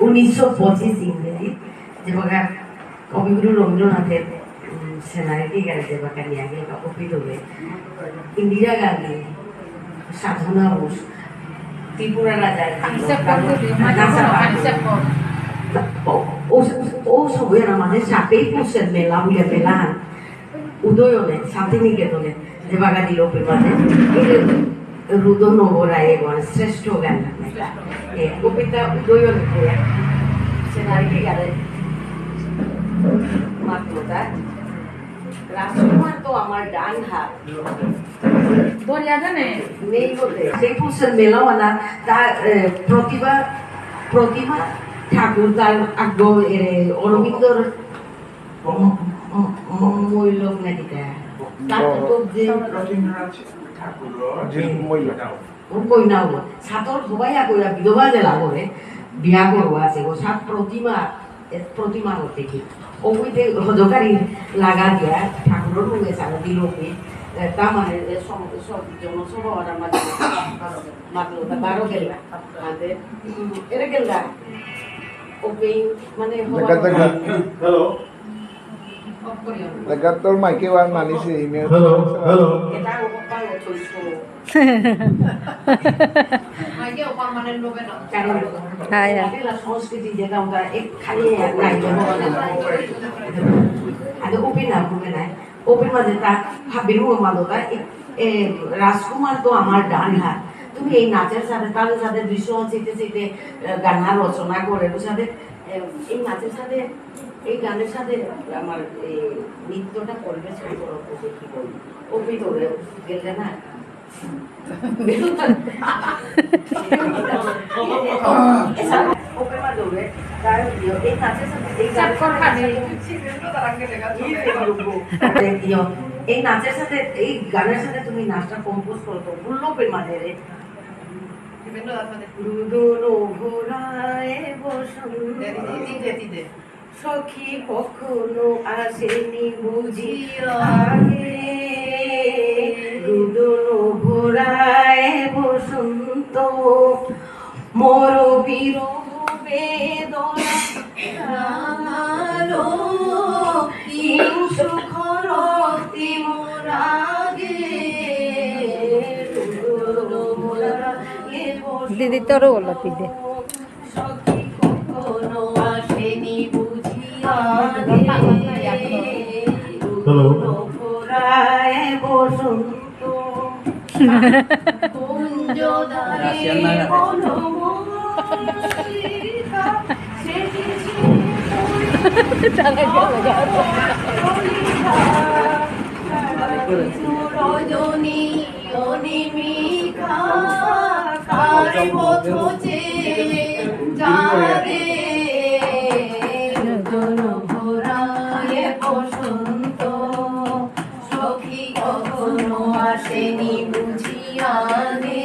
উনিশশো পঁচিশ ইংরেজি যে বাগা কবিগুরু রবীন্দ্রনাথের সেনারিটি গাড়ি যে বাগা নিয়ে আগে অপিত হয়ে। ইন্দিরা গান্ধী সাধনা বোস ত্রিপুরা রাজার ও ও সবই আমাদের সাপেই পোষের মেলা বলে মেলা উদয়নে শান্তিনিকেতনে যে দিল পেপারে রুদ নবরায় শ্রেষ্ঠ গান এ কবিতা উদয়নে সেনারিটি গাড়ি মাত্রটা রাজকুমার তো আমার ডান হাত বলিয়া জানে নেই বলতে সেই পুরুষের মেলাওয়ালা তার এ, প্রতিভা প্রতিভা ঠাকুর তার আগ্য অরবিন্দর মূল্য নাকি তার তো যে যে কইনা হলো সাতর কইরা বিধবা জেলা করে বিয়া করব আছে ও সাত প্রতিমা প্রতিমা করতে কি? ও কইতে লাগা দিয়া ঠাকুরের রুমে সারা দিল কি? মানে জনসভা তা বারো গেলা। আদে এরে গেলা ওকে মানে hello. Lagarto Maquiwan Manisi. Hello, hello. ওপেন মাঝে তা ভাবিরু মাদকা রাজকুমার তো আমার ডান হাত তুমি এই নাচের সাথে তাদের সাথে দৃশ্য চেতে চেতে গানা রচনা করে সাথে এই নাচের সাথে এই গানের সাথে আমার এই নৃত্যটা পরিবেশন করো তো দেখি বলি ওপি ধরে গেলে না? এই নাচের সাথে এই গানের সাথে তুমি নাচটা কম্পোজ করো তো ভুল্লোপের মাঝে সখী কখনো আসেনি বুঝি আগে। দুদুলো ঘোরায় বসন্ত। মোর বিরহ বেদনা বসন্ত দিদি তোরও বলো দিদি সেজেছে রজনী অনিমিকা যারে ভরায় বসন্ত সখী কখনো আসেনি বুঝিয়া রে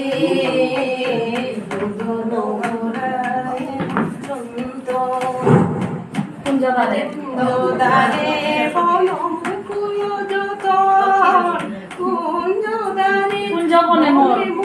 মোর।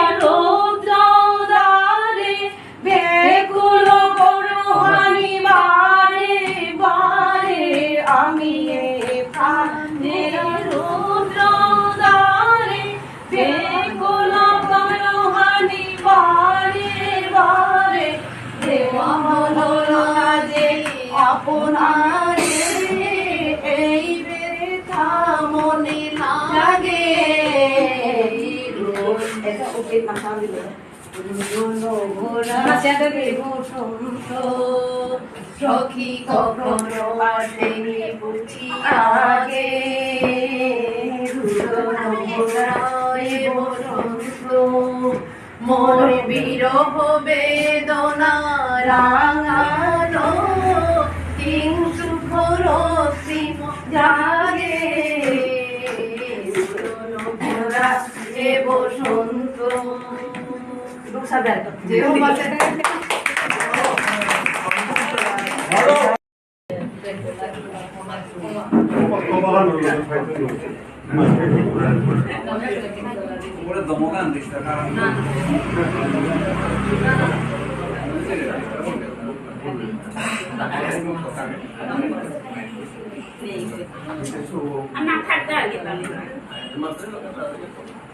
যাবে বসন্ত, সখী কখনো আসেনি বুঝি আগে? মোর বিরহ বেদনা রাঙানো সুখ ভরসি জাগে। বসন্ত Não harga した。あんな買ってあげたね。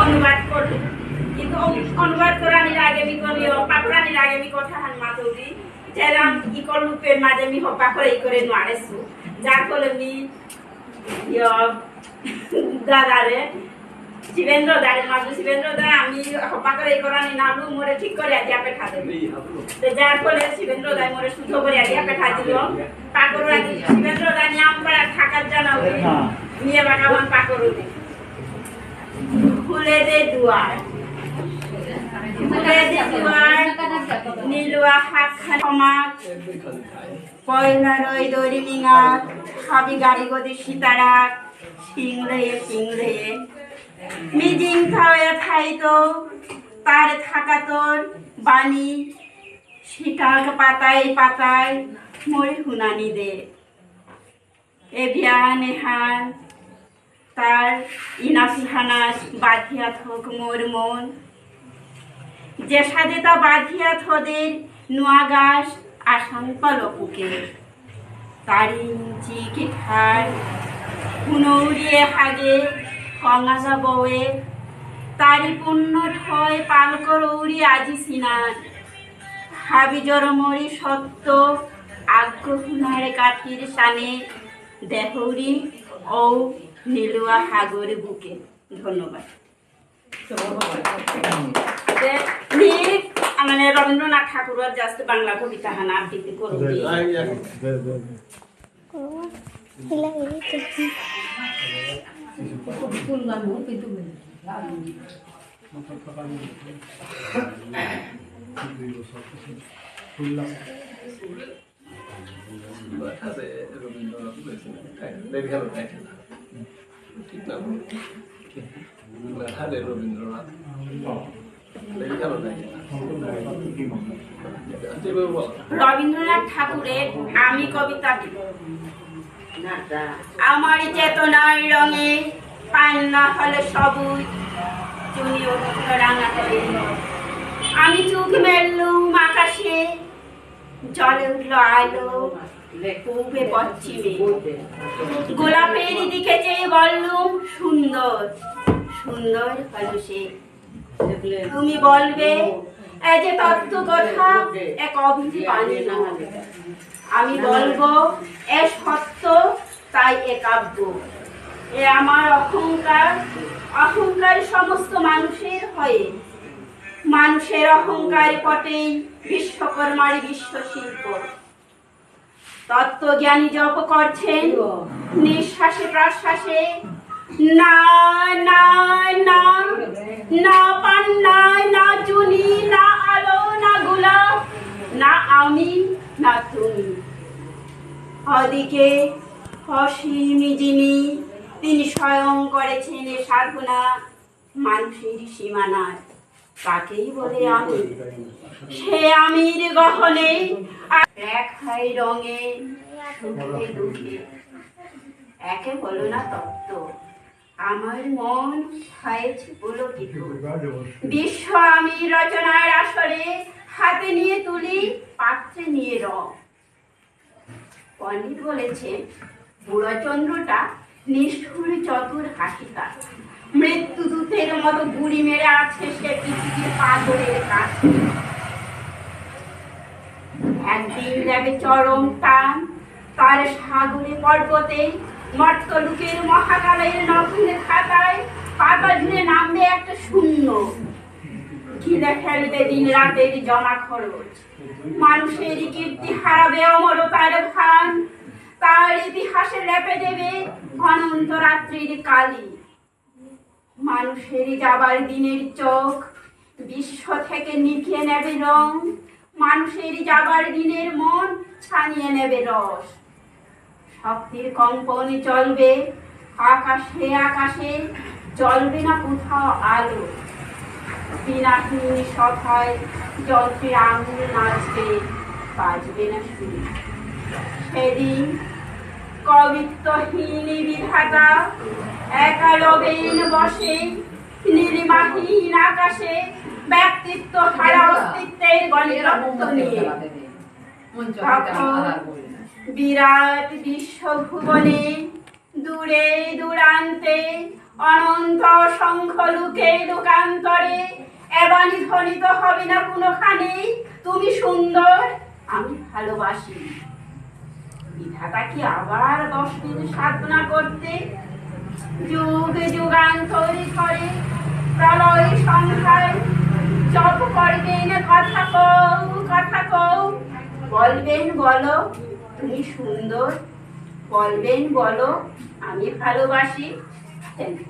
অনুবাদ করবি কিন্তু অনুবাদ করানির আগে মি করি পাকরানির আগে মি কথা হান মাতৌদি যেরাম ইকল রূপের মাঝে মি হপা করে ই করে নোয়ারেছু যার ফলে মি দাদারে শিবেন্দ্র দাঁড়ে মাঝে শিবেন্দ্র দা আমি হপা করে এই করানি নামলু মোরে ঠিক করে আজ আপে খাতে তো যার ফলে শিবেন্দ্র দাই মোরে শুদ্ধ করে আজ আপে খাই দিল। আজ শিবেন্দ্র দা নিয়াম করা থাকার জানা নিয়ে বাগাবান পাকর দি খুলে দে দুয়ার। খুলে দে দুয়ার, নীলুয়া হাত সমাজ। পয়লা রই দড়ি মিঙা হাবি গাড়ি গদি সীতারাক সিংড়ে সিংড়ে মিজিং থাওয়ে থাইতো তার থাকা তোর বাণী। সিটাক পাতায় পাতায় মরি হুনানি দে। এ বিয়া নেহান তার ইনাসি হানাস বাধিয়া থোক মোর মন। যে সাদে তা বাধিয়া থদের নোয়া গাছ আসান পলকুকে। তারি চিকি ঠার পুনৌরিয়ে হাগে কঙ্গাজা বউয়ে তারি পুণ্য ঠয় পালকর উড়ি আজি সিনান হাবি জরমরি সত্য আগ্রহুনারে কাঠির সানে দেহরি ও নীলুয়া হাগর বুকে ধন্যবাদ মানে রবীন্দ্রনাথ ঠাকুরের জাস্ট বাংলা কবিতা হানা আবৃত্তি করবি রবীন্দ্রনাথ রবীন্দ্রনাথ ঠাকুরের আমি কবিতা আমার চেতনার রঙে পান্না হলে সবুজ, চুনি রাঙা আমি চোখ মেললুম আকাশে, জলে উঠল আলো। পূবে পশ্চিমে। গোলাপের দিকে চেয়ে বললুম সুন্দর সুন্দর হলো সে। তুমি বলবে এই যে তত্ত্ব কথা এক অভিধি পানি আমি বলব এ সত্য তাই এ কাব্য। এ আমার অহংকার অহংকার সমস্ত মানুষের হয়ে। মানুষের অহংকার পটেই বিশ্বকর্মার বিশ্ব শিল্প তত্ত্বজ্ঞানী জপ করছেন। নিঃশ্বাসে প্রশ্বাসে না না না না পান নাই না চুনি না আলো না গোলাপ না আমি না তুমি। ওদিকে অসীমী যিনি তিনি স্বয়ং করেছেন এ সাধনা মানুষের সীমানার তাকেই বলে আমি। সে আমির গহনে। এক হয় রঙে। সুখে দুঃখে একে বলো না তত্ত্ব। আমার মন হয়েছে পুলকিত। বিশ্ব আমি রচনার আসরে হাতে নিয়ে তুলি পাত্রে নিয়ে রং। পণ্ডিত বলেছে বুড়োচন্দ্রটা নিষ্ঠুর চতুর হাসিকা মৃত্যু মতো গুড়ি মেরে আছে সে পৃথিবীর পাথরের কাছে। একদিন যাবে চরম টান, তার সাগরে পর্বতে নতুন খাতায় পাতা নামবে একটা শূন্য। কিনে ফেলবে দিন রাতের জমা খরচ? মানুষের কীর্তি হারাবে অমরতার ভান, তার ইতিহাসে লেপে দেবে অনন্ত রাত্রির কালী। মানুষের যাবার দিনের চোখ, বিশ্ব থেকে নিভিয়ে নেবে রং, মানুষের যাবার দিনের মন ছানিয়ে নেবে রস। শক্তির কম্পন চলবে, আকাশে আকাশে চলবে না কোথাও আলো। বিনাহীন সভায় যন্ত্রে আঙুল নাচবে, বাজবে না শুনি সেদিন বিরাট বিশ্বভুবনে, দূরে দূরান্তে, অনন্ত অসংখ্য লোকে লোকান্তরে এবানি ধ্বনিত হবে না কোনোখানে। তুমি সুন্দর, আমি ভালোবাসি। বিধাতা কি আবার দশ দিন সাধনা করতে যুগ যুগান্তরে করে প্রলয় সংখ্যায় জপ করবেন কথা কও কথা কও, বলবেন বলো, তুমি সুন্দর, বলবেন বলো, আমি ভালোবাসি থ্যাংক you.